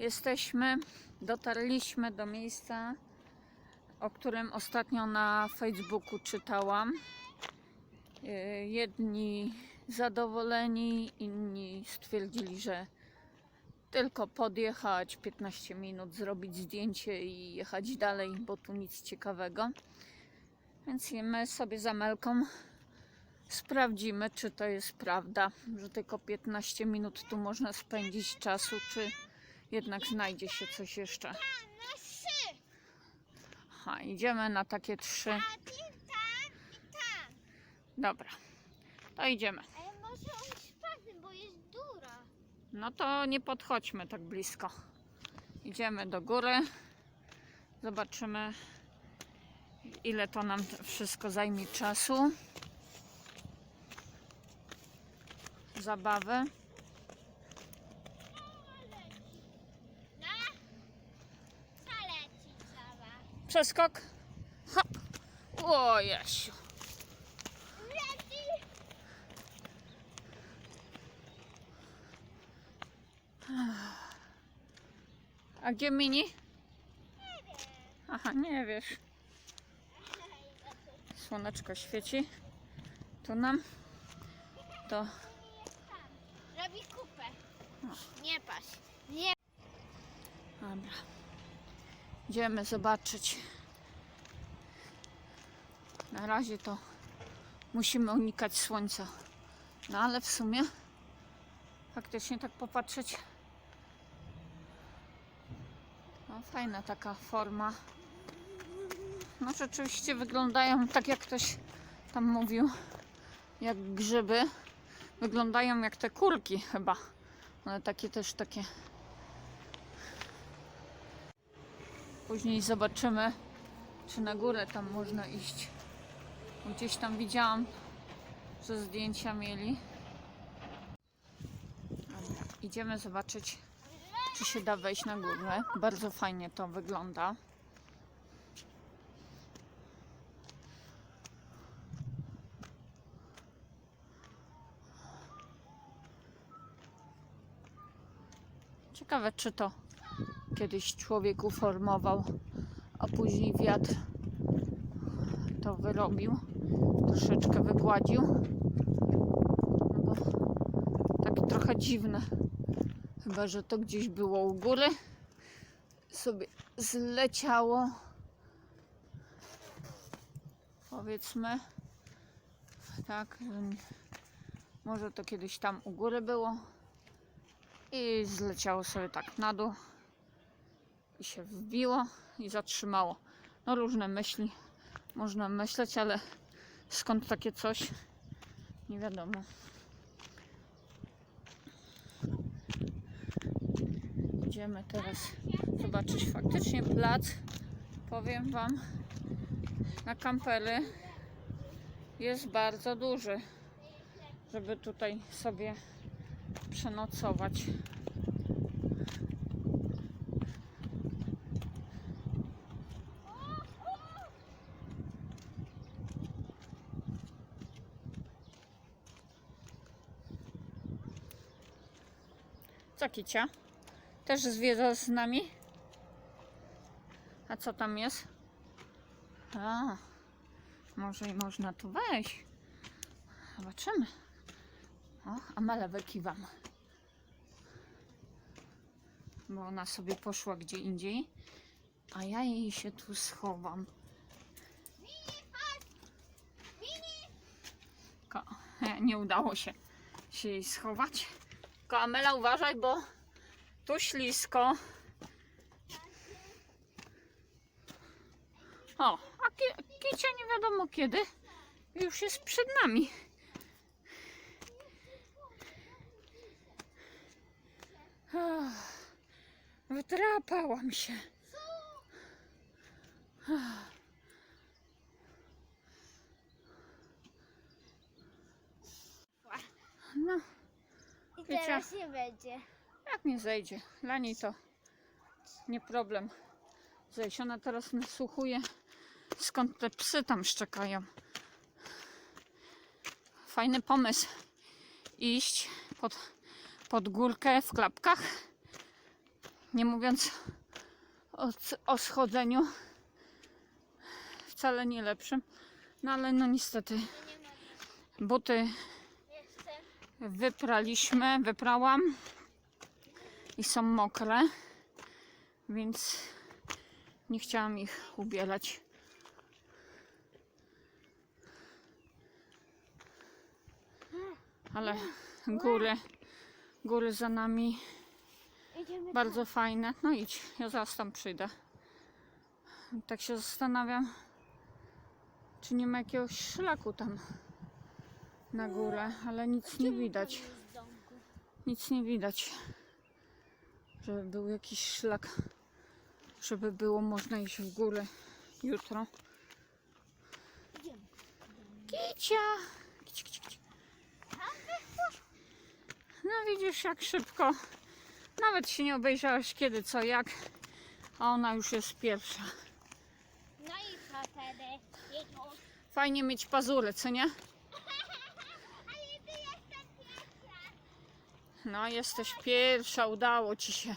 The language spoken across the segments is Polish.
Jesteśmy, dotarliśmy do miejsca, o którym ostatnio na Facebooku czytałam. Yy, Jedni zadowoleni, inni stwierdzili, że tylko podjechać 15 minut, zrobić zdjęcie i jechać dalej, bo tu nic ciekawego. Więc my sobie z Amelką sprawdzimy, czy to jest prawda, że tylko 15 minut tu można spędzić czasu, czy jednak znajdzie się coś jeszcze. Aha, idziemy na takie trzy. Dobra, to idziemy. Ale może on spadnie, bo jest dura. No to nie podchodźmy tak blisko. Idziemy do góry. Zobaczymy, ile to nam wszystko zajmie czasu. Zabawy. Przeskok. Hop. O Jasiu. A gdzie mini? Aha, nie wiesz. Słoneczko świeci. Tu nam. To Robi kupę. Nie patrz. Nie. Dobra. Idziemy zobaczyć. Na razie to musimy unikać słońca. No ale w sumie faktycznie tak popatrzeć. No, fajna taka forma. No rzeczywiście wyglądają tak jak ktoś tam mówił, jak grzyby. Wyglądają jak te kurki chyba. One takie też takie Później zobaczymy, czy na górę tam można iść. Gdzieś tam widziałam, że zdjęcia mieli. Idziemy zobaczyć, czy się da wejść na górę. Bardzo fajnie to wygląda. Ciekawe, czy to kiedyś człowiek uformował, a później wiatr to wyrobił, troszeczkę wygładził. No bo takie trochę dziwne. Chyba, że to gdzieś było u góry, sobie zleciało. Powiedzmy, tak, może to kiedyś tam u góry było i zleciało sobie tak na dół i się wbiło i zatrzymało. No różne myśli można myśleć, ale skąd takie coś? Nie wiadomo. Idziemy teraz zobaczyć faktycznie plac. Powiem Wam, na kampery jest bardzo duży, żeby tutaj sobie przenocować. Co Kicia? Też zwiedza z nami? A co tam jest? A, może i można tu wejść. Zobaczymy. O, Amela wykiwam. Bo ona sobie poszła gdzie indziej, a ja jej się tu schowam. Mini, chodź. Mini. Ko- nie udało się, się jej schować. Tylko Amela uważaj, bo tu ślisko. O, a ki- Kicia nie wiadomo kiedy już jest przed nami. Ach, Wytrapałam się. No, I Wiecie- teraz nie będzie. jak nie zejdzie. Dla niej to nie problem zejść. Ona teraz nasłuchuje, skąd te psy tam szczekają. Fajny pomysł. Iść pod, pod górkę w klapkach. Nie mówiąc o, o schodzeniu, wcale nie lepszym. No ale no niestety buty. Wypraliśmy, wyprałam i są mokre, więc nie chciałam ich ubierać. Ale góry, góry za nami bardzo fajne. No idź, ja zaraz tam przyjdę. Tak się zastanawiam, czy nie ma jakiegoś szlaku tam na górę, ale nic nie widać. Nic nie widać, żeby był jakiś szlak, żeby było można iść w górę jutro. Kicia! Kici, kici, kici. No widzisz jak szybko. Nawet się nie obejrzałaś kiedy, co, jak. A ona już jest pierwsza. No i co wtedy? Fajnie mieć pazury, co nie? Ale ty jestem pierwsza. No jesteś pierwsza, udało ci się.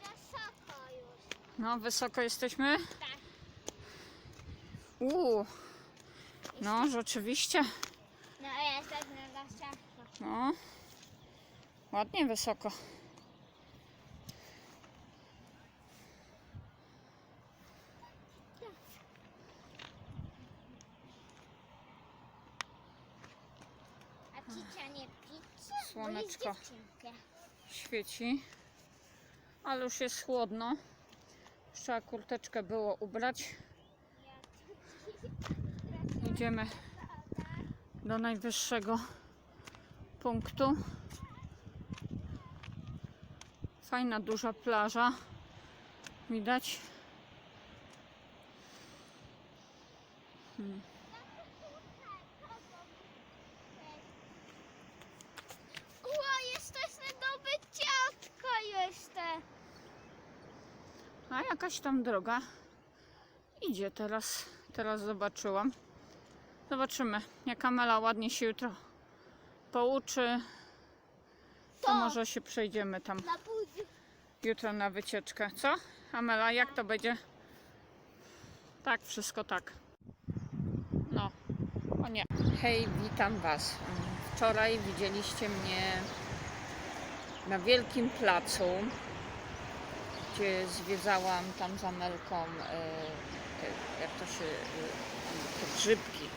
Wysoko już. No wysoko jesteśmy? Tak. Uuu. No rzeczywiście. No jestem na. No. Ładnie wysoko. A cicia nie picie? Słoneczko. Świeci. Ale już jest chłodno. Trzeba kurteczkę było ubrać. Idziemy do najwyższego punktu. Fajna, duża plaża. Widać. Hmm. Ło, jesteśmy doby ciastko jeszcze. A jakaś tam droga idzie teraz. Teraz zobaczyłam. Zobaczymy, jak Amela ładnie się jutro pouczy. To może się przejdziemy tam Na jutro na wycieczkę. Co? Amela, jak to będzie? Tak, wszystko tak. No, o nie. Hej, witam Was. Wczoraj widzieliście mnie na wielkim placu, gdzie zwiedzałam tam z Amelką e, te, jak to się, e, te grzybki.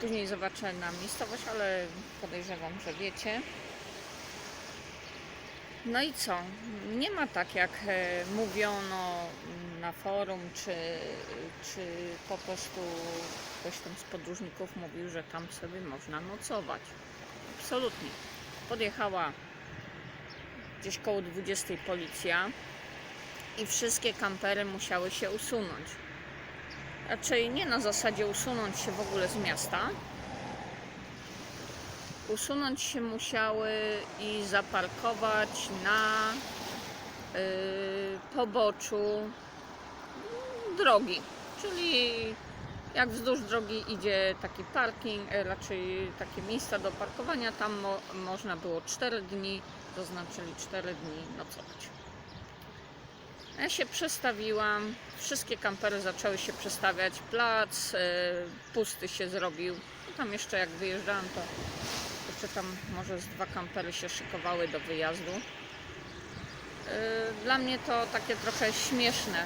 Później zobaczę na miejscowość, ale podejrzewam, że wiecie. No i co? Nie ma tak jak e, mówiono na forum, czy, czy po prostu ktoś tam z podróżników mówił, że tam sobie można nocować. Absolutnie. Podjechała gdzieś koło 20 policja i wszystkie kampery musiały się usunąć. Raczej nie na zasadzie usunąć się w ogóle z miasta, usunąć się musiały i zaparkować na y, poboczu drogi. Czyli jak wzdłuż drogi idzie taki parking, e, raczej takie miejsca do parkowania, tam mo, można było 4 dni, zaznaczyli 4 dni nocować. Ja się przestawiłam, wszystkie kampery zaczęły się przestawiać, plac y, pusty się zrobił. Tam jeszcze jak wyjeżdżałam, to jeszcze tam może z dwa kampery się szykowały do wyjazdu. Yy, Dla mnie to takie trochę śmieszne,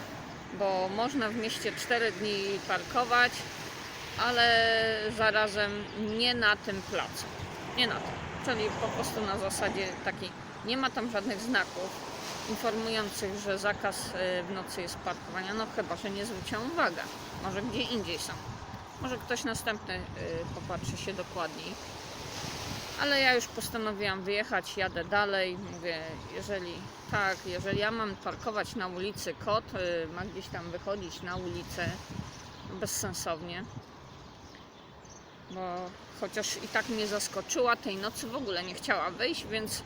bo można w mieście 4 dni parkować, ale zarazem nie na tym placu. Nie na tym. Czyli po prostu na zasadzie takiej, nie ma tam żadnych znaków informujących, że zakaz yy, w nocy jest parkowania, no chyba, że nie zwróciłam uwagę. Może gdzie indziej są. Może ktoś następny yy, popatrzy się dokładniej. Ale ja już postanowiłam wyjechać, jadę dalej. Mówię, jeżeli tak, jeżeli ja mam parkować na ulicy, kot y, ma gdzieś tam wychodzić na ulicę bezsensownie, bo chociaż i tak mnie zaskoczyła, tej nocy w ogóle nie chciała wyjść, więc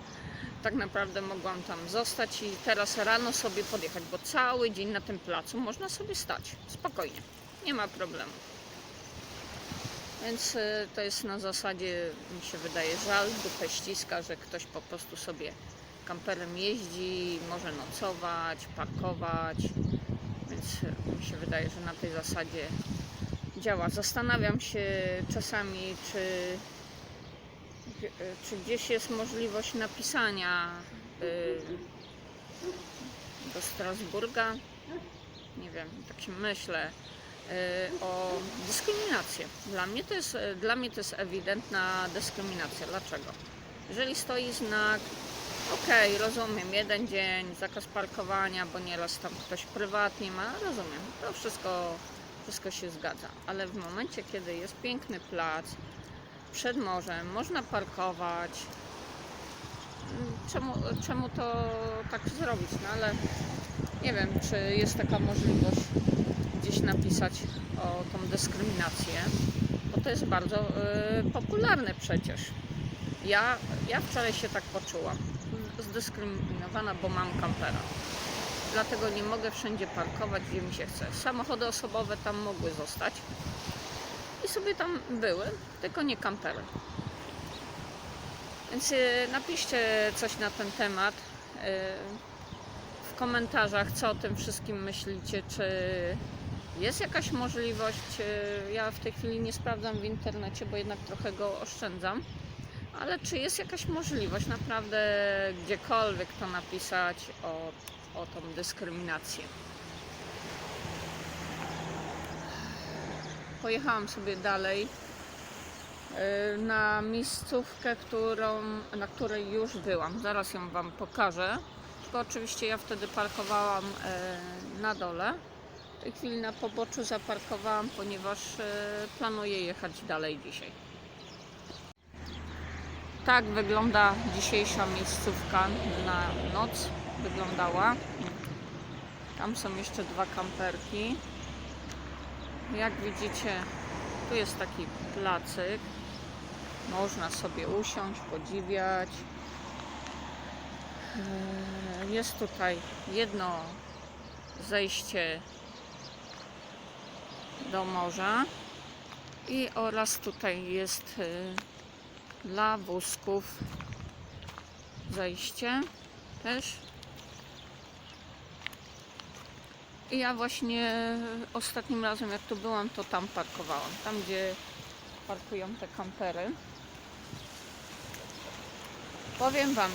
tak naprawdę mogłam tam zostać i teraz rano sobie podjechać, bo cały dzień na tym placu można sobie stać spokojnie, nie ma problemu. Więc y, to jest na zasadzie, mi się wydaje, żal, dupę ściska, że ktoś po prostu sobie kamperem jeździ, może nocować, parkować, więc e, mi się wydaje, że na tej zasadzie działa. Zastanawiam się czasami, czy, czy gdzieś jest możliwość napisania y, do Strasburga, nie wiem, tak się myślę, y, o dyskryminację. Dla mnie to jest, dla mnie to jest ewidentna dyskryminacja. Dlaczego? Jeżeli stoi znak, okej, rozumiem, jeden dzień, zakaz parkowania, bo nieraz tam ktoś prywatnie ma, rozumiem, to wszystko, wszystko się zgadza. Ale w momencie, kiedy jest piękny plac, przed morzem, można parkować, czemu, czemu to tak zrobić? No ale nie wiem, czy jest taka możliwość gdzieś napisać o tą dyskryminację, bo to jest bardzo y, popularne przecież. Ja, ja wczoraj się tak poczułam, zdyskryminowana, bo mam kampera. Dlatego nie mogę wszędzie parkować, gdzie mi się chce. Samochody osobowe tam mogły zostać sobie tam były, tylko nie kampery. Więc y, napiszcie coś na ten temat y, w komentarzach, co o tym wszystkim myślicie, czy jest jakaś możliwość. y, Ja w tej chwili nie sprawdzam w internecie, bo jednak trochę go oszczędzam. Ale czy jest jakaś możliwość naprawdę gdziekolwiek to napisać o, o tą dyskryminację? Pojechałam sobie dalej y, na miejscówkę, którą, na której już byłam. Zaraz ją Wam pokażę. Tylko oczywiście ja wtedy parkowałam y, na dole. W tej chwili na poboczu zaparkowałam, ponieważ y, planuję jechać dalej dzisiaj. Tak wygląda dzisiejsza miejscówka na noc. Wyglądała. Tam są jeszcze dwa kamperki. Jak widzicie, tu jest taki placyk. Można sobie usiąść, podziwiać. Eee, Jest tutaj jedno zejście do morza i oraz tutaj jest e, dla wózków zejście też. Ja właśnie ostatnim razem jak tu byłam, to tam parkowałam. Tam gdzie parkują te kampery. Powiem Wam,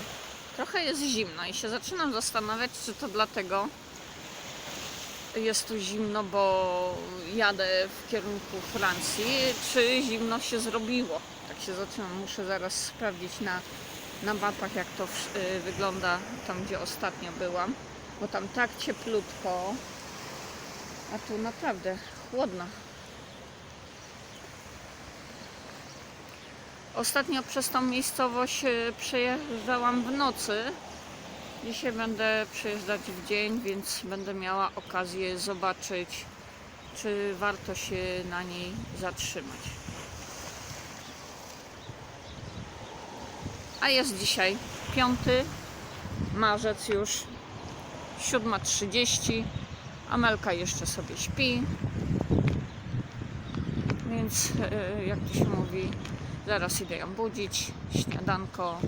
trochę jest zimno i się zaczynam zastanawiać, czy to dlatego jest tu zimno, bo jadę w kierunku Francji, czy zimno się zrobiło. Tak się zaczynam, muszę zaraz sprawdzić na, na mapach, jak to w- y, wygląda tam, gdzie ostatnio byłam, bo tam tak cieplutko, a tu naprawdę chłodno. Ostatnio przez tą miejscowość y, przejeżdżałam w nocy. Dzisiaj będę przejeżdżać w dzień, więc będę miała okazję zobaczyć, czy warto się na niej zatrzymać. A jest dzisiaj 5 marzec już 7.30. Amelka jeszcze sobie śpi. Więc e, jak to się mówi, zaraz idę ją budzić, śniadanko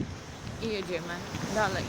i jedziemy dalej.